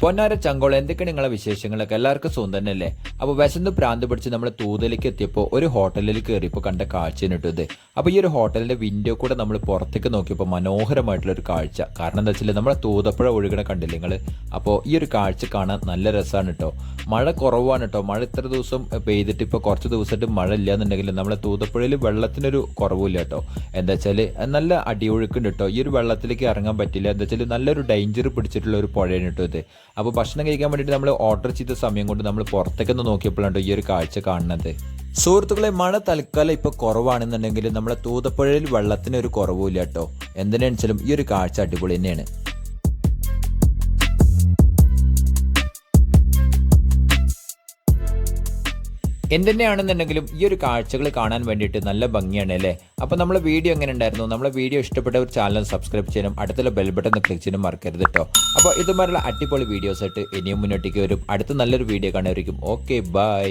പൊന്നാര ചങ്കോൾ എന്തൊക്കെയാണ് നിങ്ങളെ വിശേഷങ്ങളൊക്കെ? എല്ലാവർക്കും സുഖം തന്നെയല്ലേ? അപ്പോൾ വിശന്ന് പ്രാന്ത് പിടിച്ച് നമ്മൾ തൂതലേക്ക് എത്തിയപ്പോൾ ഒരു ഹോട്ടലിൽ കയറിയപ്പോൾ കണ്ട കാഴ്ച ഇത്. അപ്പോൾ ഈ ഒരു ഹോട്ടലിന്റെ വിൻഡോ കൂടെ നമ്മൾ പുറത്തേക്ക് നോക്കിയപ്പോൾ മനോഹരമായിട്ടുള്ള ഒരു കാഴ്ച. കാരണം എന്താ വെച്ചാൽ നമ്മളെ തൂതപ്പുഴ ഒഴുകണ കണ്ടില്ലേ നിങ്ങൾ അപ്പോൾ ഈ ഒരു കാഴ്ച കാണാൻ നല്ല രസമാണ് കേട്ടോ. മഴ കുറവാണ് കേട്ടോ. മഴ ഇത്ര ദിവസം പെയ്തിട്ട് ഇപ്പോൾ കുറച്ച് ദിവസമായിട്ട് മഴ ഇല്ല എന്നുണ്ടെങ്കിൽ നമ്മളെ തൂതപ്പുഴയിൽ വെള്ളത്തിനൊരു കുറവില്ല കേട്ടോ. എന്താ വെച്ചാൽ നല്ല അടിയൊഴുക്കുണ്ട് കേട്ടോ. ഈ ഒരു വെള്ളത്തിലേക്ക് ഇറങ്ങാൻ പറ്റില്ല. എന്താ വെച്ചാൽ നല്ലൊരു ഡേഞ്ചർ പിടിച്ചിട്ടുള്ള ഒരു പുഴയാണ് കേട്ടോ ഇത്. അപ്പോൾ ഭക്ഷണം കഴിക്കാൻ വേണ്ടിയിട്ട് നമ്മൾ ഓർഡർ ചെയ്ത സമയം കൊണ്ട് നമ്മൾ പുറത്തേക്ക് ഒന്ന് നോക്കിയപ്പോഴാണ് ഈ ഒരു കാഴ്ച കാണുന്നത്. സുഹൃത്തുക്കളെ മഴ തൽക്കാലം ഇപ്പോൾ കുറവാണെന്നുണ്ടെങ്കിൽ നമ്മളെ തൂതപ്പുഴയിൽ വെള്ളത്തിന് ഒരു കുറവുമില്ല കേട്ടോ എന്തിനാണെച്ചാലും ഈ ഒരു കാഴ്ച അടിപൊളി തന്നെയാണ്. എന്തെന്നെയാണെന്നുണ്ടെങ്കിലും ഈ ഒരു കാഴ്ചകൾ കാണാൻ വേണ്ടിയിട്ട് നല്ല ഭംഗിയാണ് അല്ലേ? അപ്പോൾ നമ്മളെ വീഡിയോ എങ്ങനെ ഉണ്ടായിരുന്നു? നമ്മളെ വീഡിയോ ഇഷ്ടപ്പെട്ട ഒരു ചാനൽ സബ്സ്ക്രൈബ് ചെയ്യാനും അടുത്തുള്ള ബെൽ ബട്ടൺ ക്ലിക്ക് ചെയ്യാനും മറക്കരുത് കേട്ടോ അപ്പോൾ ഇതുമാരുള്ള അടിപൊളി വീഡിയോസ് ആയിട്ട് ഇനിയും മുന്നോട്ടേക്ക് വരും. അടുത്ത നല്ലൊരു വീഡിയോ കാണുമായിരിക്കും ഓക്കെ ബൈ